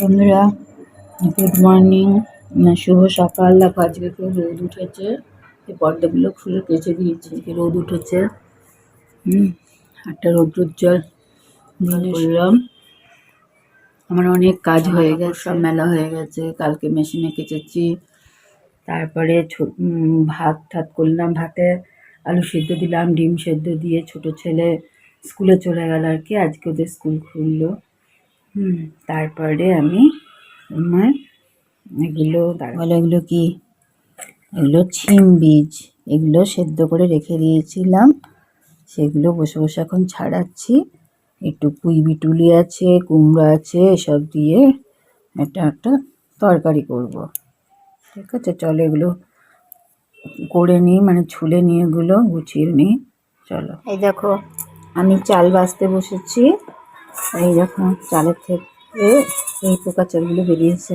বন্ধুরা good morning শুভ সকাল। দেখো আজকে কেউ রোদ উঠেছে। এই পর্দাগুলো খুলে কেচে দিয়েছি। আজকে রোদ উঠেছে। হুম একটা রৌদ্রোজ্জ্বল। করলাম আমার অনেক কাজ হয়ে গেছে। সব মেলা হয়ে গেছে। কালকে মেশিনে কেচেছি। তারপরে ভাত ঠাত করলাম ভাতে। আলু সেদ্ধ দিলাম ডিম সেদ্ধ দিয়ে ছোট ছেলে স্কুলে চলে গেল আর কি। আজকে ওদের স্কুল খুললো। তারপরে আমি আমার এগুলো বলো এগুলো কি? এগুলো ছিম বীজ। এগুলো সেদ্ধ করে রেখে দিয়েছিলাম। সেগুলো বসে বসে এখন ছাড়াচ্ছি। একটু পুঁই বিটুলি আছে কুমড়ো আছে এসব দিয়ে একটা একটা তরকারি করব। ঠিক আছে চলো এগুলো করে নিই মানে ছুলে নিয়ে এগুলো গুছিয়ে নিই। চলো। এই দেখো আমি চাল বাছতে বসেছি। এই দেখো, চালের থেকে এই পোকা চালগুলো বেরিয়েছে।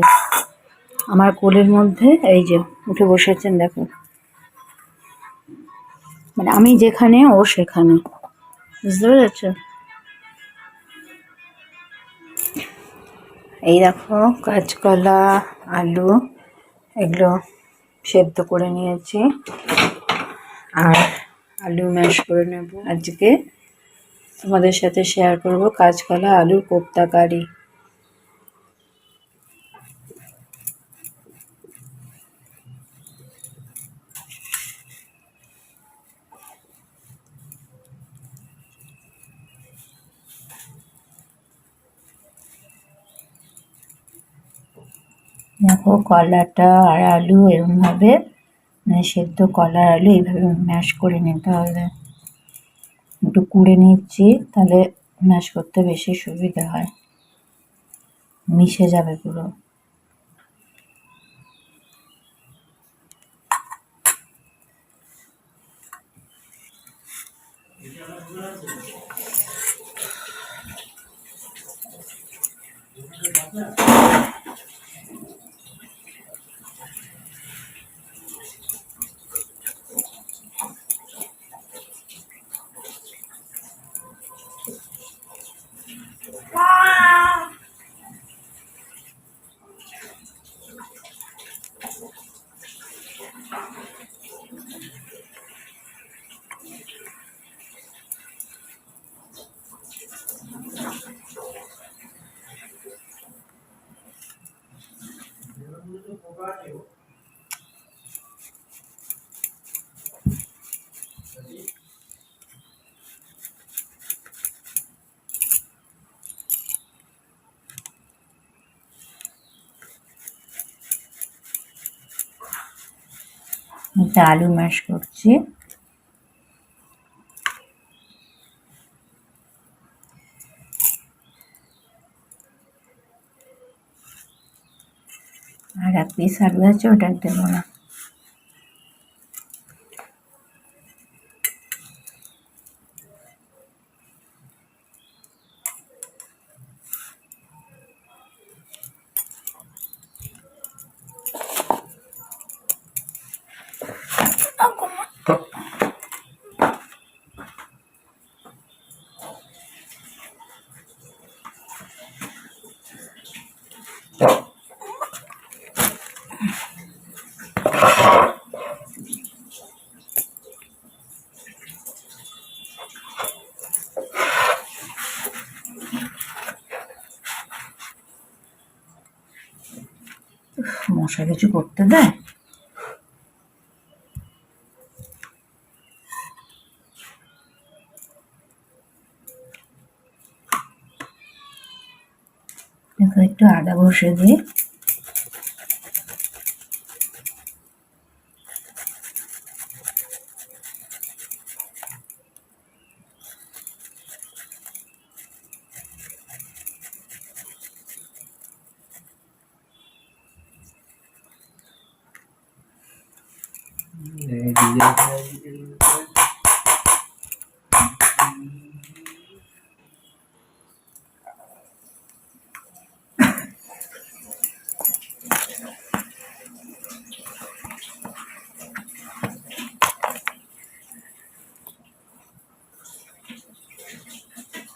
আমার কোলের মধ্যে এই যে উঠে বসেছেন, দেখো। মানে আমি যেখানে, ও সেখানে। বুঝতে পেরেছ? এই দেখো, কাঁচকলা, আলু, এগুলো সেদ্ধ করে নিয়েছি। আর আলু ম্যাশ করে নেব। আজকে তোমাদের সাথে শেয়ার করব কাঁচকলা, আলুর কোপ্তা কারি দেখো কলাটা আর আলু এরমভাবে মানে সেদ্ধ কলা আলু এইভাবে ম্যাশ করে নিতে হবে। কুড়ে নিচ্ছি তাহলে ম্যাশ করতে বেশি সুবিধা হয়। মিশে যাবে পুরো। এটা আলু ম্যাশ করছি। আর এক পিস আলু আছে ওটা দেবো না। উফ, কিছু করতে দেয়। একটু আদা বসে দিই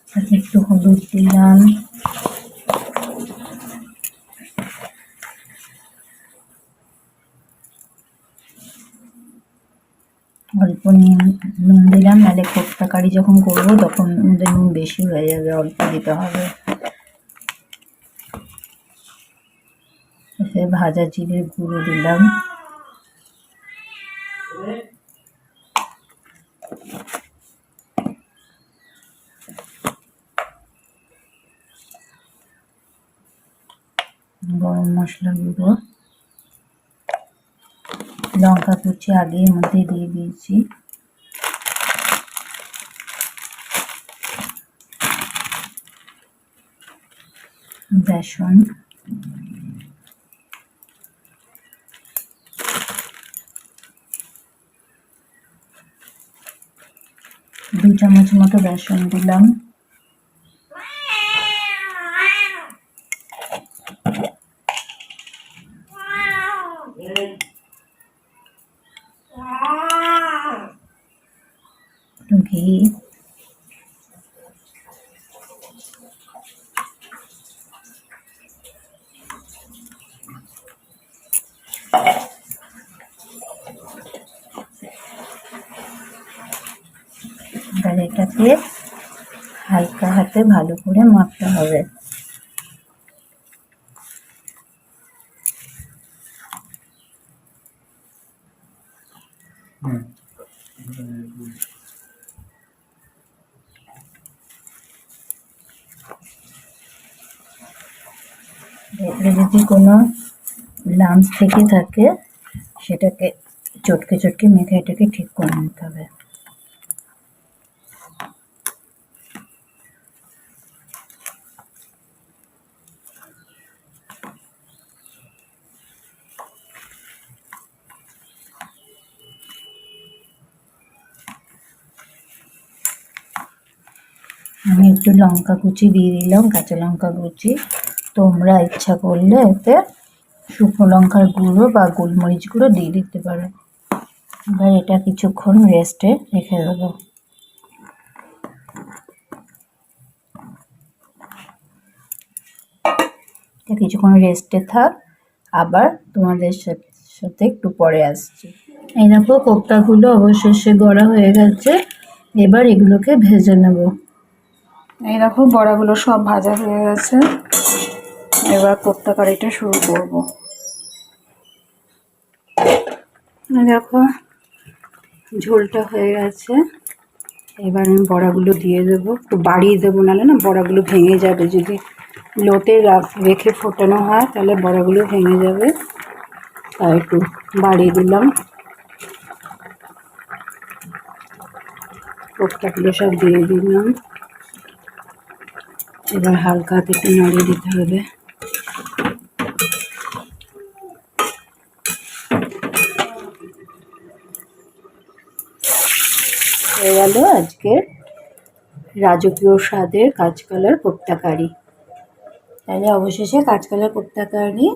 তাতে একটু হলুদ দিলাম অল্প নুন নুন দিলাম, নাহলে কোপ্তা কারি যখন করব তখন আমাদের নুন বেশি হয়ে যাবে, অল্প দিতে হবে। এতে ভাজা জিরের গুঁড়ো দিলাম। গরম মশলা গুঁড়ো লঙ্কা কুচি আগে এর মধ্যে দিয়ে দিয়েছি। বেসন। দু চামচ মতো বেসন দিলাম। এটাকে হালকা হাতে ভালো করে মাখতে হবে। এতে যদি কোনো লাম্পস থেকে থাকে, সেটাকে চটকে চটকে মেখে এটাকে ঠিক করে নিতে হবে। আমি একটু লঙ্কা কুচি দিয়ে দিলাম, কাঁচা লঙ্কা কুচি। তোমরা ইচ্ছা করলে এতে শুকনো লঙ্কার গুঁড়ো বা গোলমরিচ গুঁড়ো দিয়ে দিতে পারো। এবার এটা কিছুক্ষণ রেস্টে রেখে দেবো। কিছুক্ষণ রেস্টে থাক, আবার তোমাদের সাথে একটু পরে আসছি। এই দেখো কোপ্তাগুলো অবশেষে গড়া হয়ে গেছে, এবার এগুলোকে ভেজে নেব। এই দেখো বড়াগুলো সব ভাজা হয়ে গেছে। এবার কোপ্তা কারিটা শুরু করব। দেখো, ঝোলটা হয়ে গেছে। এবার আমি বড়াগুলো দিয়ে দেবো। একটু বাড়িয়ে দেবো, নাহলে না বড়াগুলো ভেঙে যাবে। যদি লোতে রাখ- ফোটানো হয়, তাহলে বড়াগুলো ভেঙে যাবে। তাই একটু বাড়িয়ে দিলাম। কোপ্তাগুলো সব দিয়ে দিলাম। এবার হালকা হাতে একটু নাড়িয়ে দিতে হবে হয়ে গেল আজকের রাজকীয় স্বাদের কাঁচকলার কোপ্তা কারি তাহলে অবশেষে কাঁচকলার কোপ্তা কারি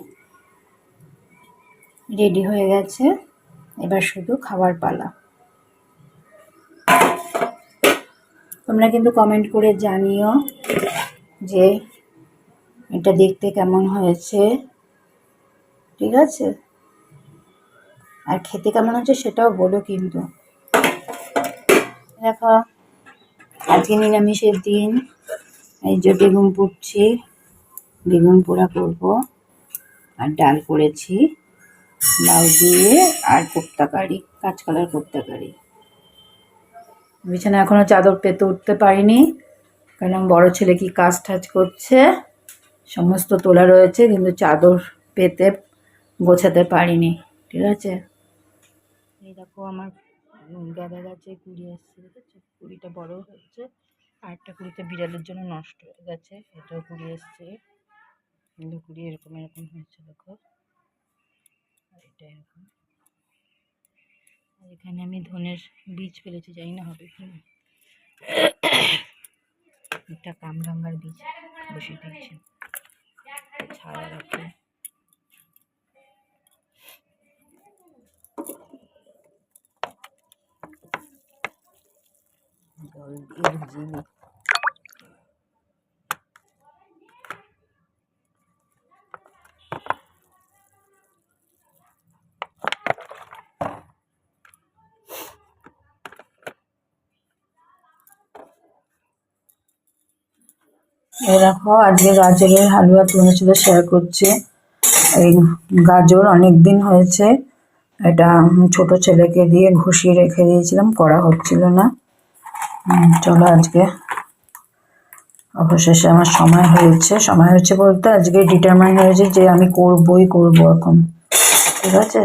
রেডি হয়ে গেছে। এবার শুধু খাবার পালা। তোমরা কিন্তু কমেন্ট করে জানিও যে এটা দেখতে কেমন হয়েছে। ঠিক আছে? আর খেতে কেমন হচ্ছে সেটাও বলো কিন্তু। দেখো। আজকে নিরামিষের দিন। এই যে বেগুন পুড়ছি, বেগুন পোড়া করব, আর ডাল করেছি। লাউ দিয়ে আর কোপ্তা কারি কাঁচকলার কোপ্তা কারি। বিছানা এখনও চাদর পেতে উঠতে পারিনি, কারণ বড় ছেলে কি কাজ টাজ করছে। সমস্ত তোলা রয়েছে, কিন্তু চাদর পেতে গোছাতে পারিনি, ঠিক আছে? এই দেখো আমার গাঁদা গাছে কুড়ি আসছে, দেখেছ? কুড়িটা বড় আর একটা কুড়িতে বিড়ালের জন্য নষ্ট হয়ে গেছে, এটাও কুড়ি এসছে। কিন্তু কুড়ি এরকম এরকম হয়েছে, দেখো। আর আর এখানে আমি ধনের বীজ ফেলেছি, জানি না হবে একটা কামরাঙ্গার বীজ বসে দিয়েছি। ছাড়া রাখে। জল দিয়ে এরকম আজকে গাজরের হালুয়া তোমার সাথে শেয়ার করছি। এই গাজর অনেক দিন হয়েছে, এটা ছোট ছেলেকে দিয়ে ঘষিয়ে রেখে দিয়েছিলাম, করা হচ্ছিল না। চলো আজকে। অবশেষে আমার সময় হয়েছে। সময় হয়েছে বলতে আজকে ডিটারমাইন হয়েছে যে আমি করবই করব এখন। ঠিক আছে?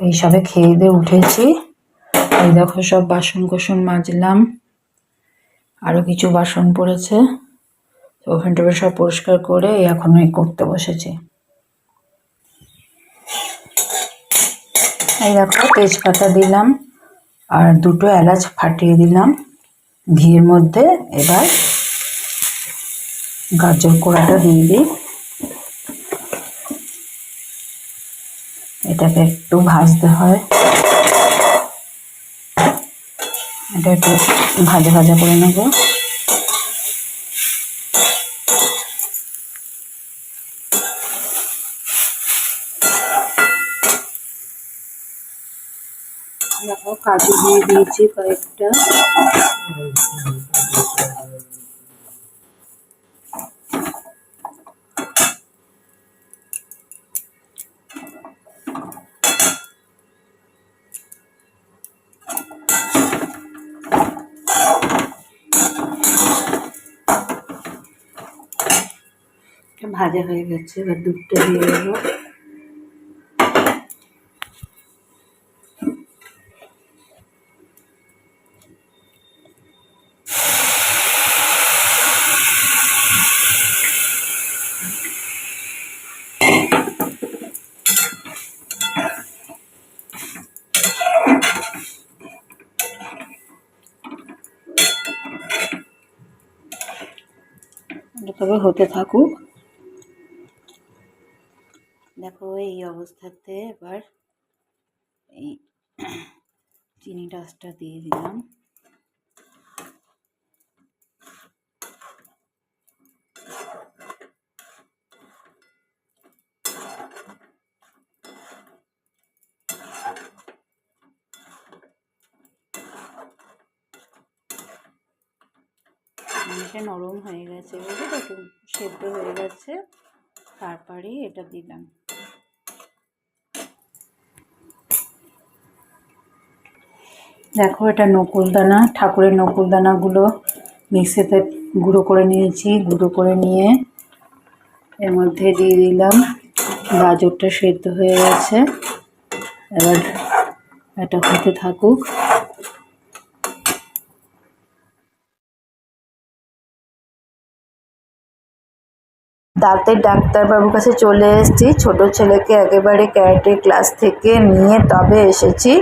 এই সবে খেয়ে দিয়ে উঠেছি। এই দেখো সব বাসন কোসন মাজলাম। আরও কিছু বাসন পড়েছে। তো ওখান টোখান সব পরিষ্কার করে এখন এই করতে বসেছি। এই দেখো তেজপাতা দিলাম। আর দুটো এলাচ ফাটিয়ে দিলাম। ঘিয়ের মধ্যে এবার গাজর কোড়াটা দিয়ে দিই। এটাকে একটু ভাজতে হয়। এটা একটু ভাজা ভাজা করে নেব। কাজু দিয়ে দিয়েছি কয়েকটা। ভাজা হয়ে গেছে এবার দুধটা দিয়ে দেবো। তবে হতে থাকুক। দেখো এই অবস্থাতে এবার এই চিনি ডাস্টটা দিয়ে দিলাম। এটা নরম হয়ে গেছে, বুঝলি তো? সেদ্ধ হয়ে গেছে। তারপরেই এটা দিলাম। দেখো এটা নকুলদানা ঠাকুরের নকুলদানাগুলো মিক্সিতে গুঁড়ো করে নিয়েছি, গুঁড়ো করে নিয়ে এর মধ্যে দিয়ে দিলাম। গাজরটা সেদ্ধ হয়ে গেছে। এবার এটা হতে থাকুক। দাঁতের ডাক্তারবাবুর কাছে চলে এসেছি। ছোট ছেলেকে একেবারে ক্যারাটে ক্লাস থেকে নিয়ে তবে এসেছি।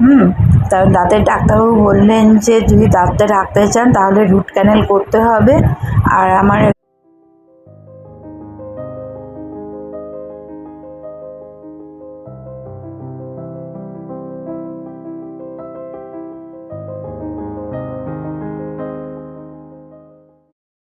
হুম, তার দাঁতের ডাক্তারবাবু বললেন যে, যদি দাঁতটা রাখতে চান তাহলে রুট ক্যানেল করতে হবে। আর আমার